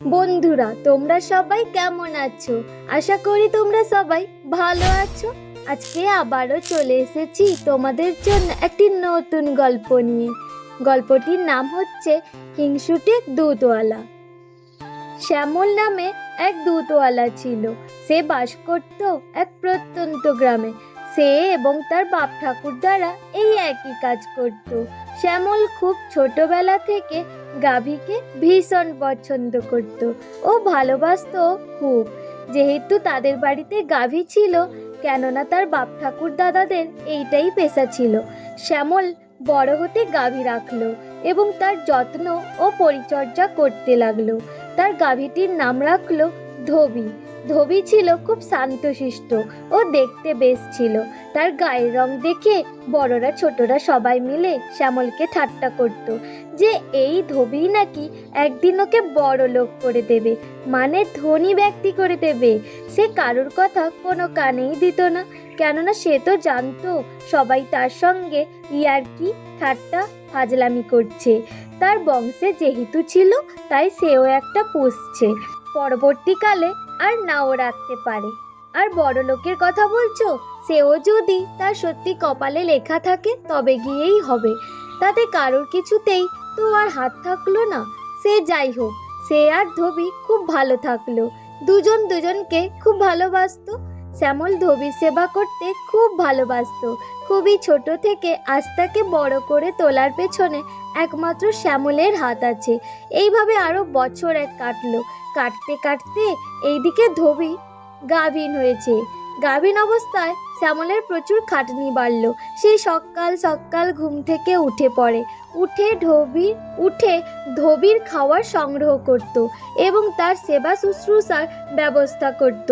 বন্ধুরা, তোমরা সবাই কেমন আছো? আশা করি তোমরা সবাই ভালো আছো। আজকে আবারও চলে এসেছি তোমাদের জন্য একটি নতুন গল্প নিয়ে। গল্পটির নাম হচ্ছে হিংসুটে দুধওয়ালা শ্যামল নামে এক দুধওয়ালা ছিল। সে বাস করত এক প্রত্যন্ত গ্রামে। সে এবং তার বাপ ঠাকুর দ্বারা এই একই কাজ করত। শ্যামল খুব ছোটবেলা থেকে গাভীকে ভীষণ পছন্দ করত ও ভালোবাসতো খুব। যেহেতু তাদের বাড়িতে গাভী ছিল, কেননা তার বাপ ঠাকুর দাদাদের এইটাই পেশা ছিল। শ্যামল বড় হতে গাভী রাখল এবং তার যত্ন ও পরিচর্যা করতে লাগল। তার গাভীটির নাম রাখল ধোবি। ধোবি ছিল খুব শান্তশিষ্ট ও দেখতে বেশ ছিল। তার গায়ের রং দেখে বড়রা ছোটরা সবাই মিলে শ্যামলকে ঠাট্টা করত যে এই ধোবি নাকি একদিন ওকে বড় লোক করে দেবে মানে ধনী ব্যক্তি করে দেবে। সে কারোর কথা কোনো কানেই দিত না, কেননা সে তো জানতো সবাই তার সঙ্গে ইয়ারকি ঠাট্টা, ফাজলামি করছে। তার বংশে যেহেতু ছিল, তাই সেও একটা পুষছে। পরবর্তীকালে আর নাও রাখতে পারে। আর বড় লোকের কথা বলছো? সেও যদি তার সত্যি কপালে লেখা থাকে, তবে গিয়েই হবে। তাতে কারোর কিছুতেই তো আর হাত থাকল না। সে যাই হোক, সে আর ধোবি খুব ভালো থাকল। দুজন দুজনকে খুব ভালোবাসতো। শ্যামল ধোবির সেবা করতে খুব ভালোবাসতো। খুবই ছোট থেকে আস্তাকে তাকে বড় করে তোলার পেছনে একমাত্র শ্যামলের হাত আছে। এইভাবে আরও বছর এক কাটলো। কাটতে কাটতে এইদিকে ধোবি গাভীন হয়েছে। গাভীন অবস্থায় শ্যামলের প্রচুর খাটনি বাড়ল। সেই সকাল সকাল ঘুম থেকে উঠে পড়ে। উঠে ধোবির উঠে ধোবির খাওয়ার সংগ্রহ করত এবং তার সেবা শুশ্রূষার ব্যবস্থা করত।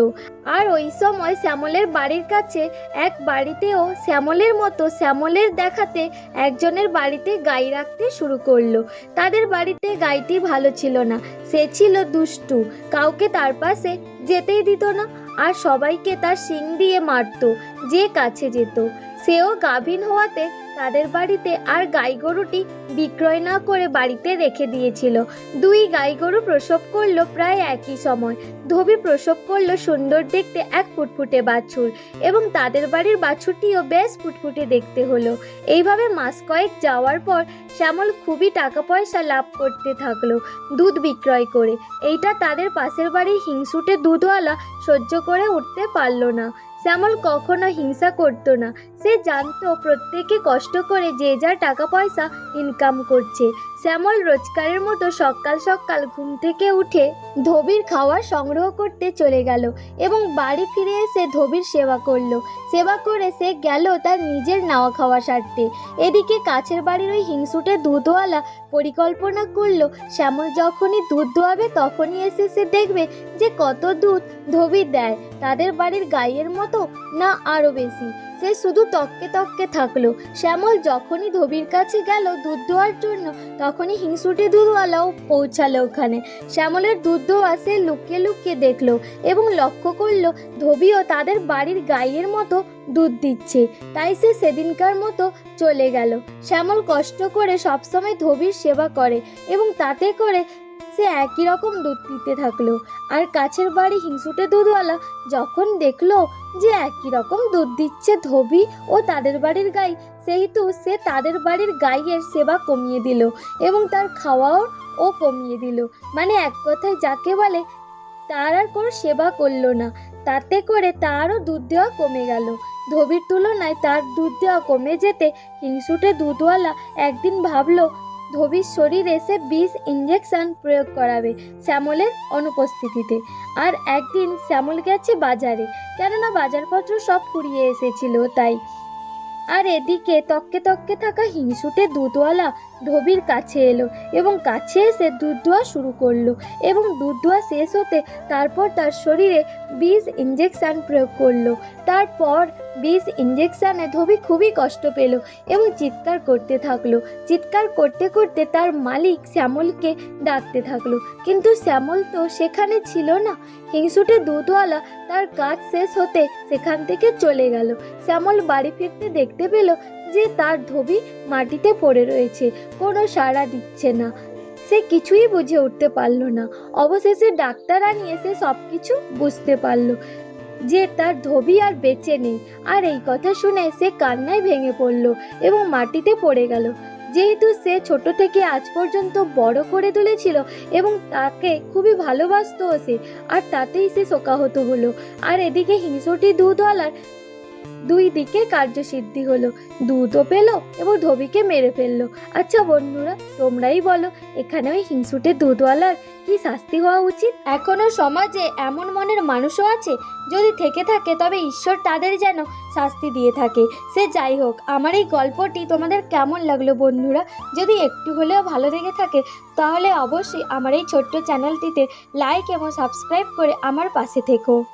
আর ওই সময় শ্যামলের বাড়ির কাছে এক বাড়িতেও শ্যামলের মতো শ্যামলের দেখাতে একজনের বাড়িতে গাই রাখতে শুরু করল। তাদের বাড়িতে গাইটি ভালো ছিল না। সে ছিল দুষ্টু। কাউকে তার পাশে যেতেই দিত না। আর সবাইকে তার শিং দিয়ে মারত যে কাছে যেত। সেও গাভীন হওয়াতে তাদের বাড়িতে আর গাই গরুটি বিক্রয় না করে বাড়িতে রেখে দিয়েছিল। দুই গাই গরু প্রসব করল প্রায় একই সময়। ধোবি প্রসব করল সুন্দর দেখতে এক ফুটফুটে বাছুর এবং তাদের বাড়ির বাছুরটিও বেশ ফুটফুটে দেখতে হলো। এইভাবে মাস কয়েক যাওয়ার পর শ্যামল খুবই টাকা পয়সা লাভ করতে থাকল দুধ বিক্রয় করে। এইটা তাদের পাশের বাড়ির হিংসুটে দুধওয়ালা সহ্য করে উঠতে পারল না। শ্যামল কখনো হিংসা করতো না। সে জানতো প্রত্যেকে কষ্ট করে যে যার টাকা পয়সা ইনকাম করছে। শ্যামল রোজকারের মতো সকাল সকাল ঘুম থেকে উঠে ধোবির খাওয়ার সংগ্রহ করতে চলে গেল এবং বাড়ি ফিরে এসে ধোবির সেবা করল। সেবা করে সে গেল তার নিজের নাওয়া খাওয়া সারতে। এদিকে কাছের বাড়ির ওই হিংসুটে দুধওয়ালা পরিকল্পনা করল, শ্যামল যখনই দুধ দোয়াবে তখনই এসে সে দেখবে যে কত দুধ ধোবি দেয়। তাদের বাড়ির গাইয়ের মতো না আরও বেশি। সে শুধু তককে তককে থাকল। শ্যামল যখনই ধোবির কাছে গেল দুধ দোয়ার জন্য, তখনই হিংসুটি দুধওয়ালাও পৌঁছালো ওখানে। শ্যামলের দুধ দোয়া সে লুকিয়ে লুকিয়ে দেখল এবং লক্ষ্য করল ধোবিও তাদের বাড়ির গাইয়ের মতো দুধ দিচ্ছে। তাই সে সেদিনকার মতো চলে গেল। শ্যামল কষ্ট করে সবসময় ধোবির সেবা করে এবং তাতে করে সে একই রকম দুধ দিতে থাকল। আর কাছের বাড়ি হিংসুটে দুধওয়ালা যখন দেখল যে একই রকম দুধ দিচ্ছে ধোবি ও তাদের বাড়ির গাই, সেহেতু সে তাদের বাড়ির গাইয়ের সেবা কমিয়ে দিল এবং তার খাওয়াও ও কমিয়ে দিল। মানে এক কথায় যাকে বলে, তার আর কোনো সেবা করল না। তাতে করে তারও দুধ দেওয়া কমে গেল। ধোবির তুলনায় তার দুধ দেওয়া কমে যেতে হিংসুটে দুধওয়ালা একদিন ভাবলো ধোবির শরীরে এসে বিষ ইঞ্জেকশন প্রয়োগ করাবে শ্যামলের অনুপস্থিতিতে। আর একদিন শ্যামল গেছে বাজারে। কেননা বাজারপত্র সব ফুরিয়ে এসেছিল, তাই আর এদিকে তককে তককে থাকা হিংসুটে দুধওয়ালা ধোবির কাছে এলো এবং কাছে এসে দুধ দোয়া শুরু করল এবং দুধ দোয়া শেষ হতে তারপর তার শরীরে বিষ ইঞ্জেকশান প্রয়োগ করল। তারপর বিষ ইঞ্জেকশানে ধোবি খুবই কষ্ট পেল এবং চিৎকার করতে থাকল। চিৎকার করতে করতে তার মালিক শ্যামলকে ডাকতে থাকল। কিন্তু শ্যামল তো সেখানে ছিল না। হিংসুটে দুধওয়ালা তার কাজ শেষ হতে সেখান থেকে চলে গেল। শ্যামল বাড়ি ফিরতে দেখতে পেল যে তার ধোবি মাটিতে পড়ে রয়েছে। কোনো সাড়া দিচ্ছে না। সে কিছুই বুঝে উঠতে পারল না। অবশেষে ডাক্তার আনিয়ে সে সব কিছু বুঝতে পারল যে তার ধোবি আর বেঁচে নেই। আর এই কথা শুনে সে কান্নায় ভেঙে পড়ল এবং মাটিতে পড়ে গেল। যেহেতু সে ছোট থেকে আজ পর্যন্ত বড় করে তুলেছিল এবং তাকে খুবই ভালোবাসতো সে, আর তাতেই সে শোকাহত হলো। আর এদিকে হিংসটি দুধওয়ালার দুই দিকে কার্যসিদ্ধি হলো দুধও পেল এবং ধোবিকে মেরে ফেলল। আচ্ছা বন্ধুরা, তোমরাই বলো, এখানে ওই হিংসুটে দুধওয়ালার কি শাস্তি হওয়া উচিত? এখনও সমাজে এমন মনের মানুষও আছে, যদি থেকে থাকে তবে ঈশ্বর তাদের যেন শাস্তি দিয়ে থাকে। সে যাই হোক, আমার এই গল্পটি তোমাদের কেমন লাগল বন্ধুরা? যদি একটু হলেও ভালো লেগে থাকে, তাহলে অবশ্যই আমার এই ছোট্ট চ্যানেলটিতে লাইক এবং সাবস্ক্রাইব করে আমার পাশে থেকো।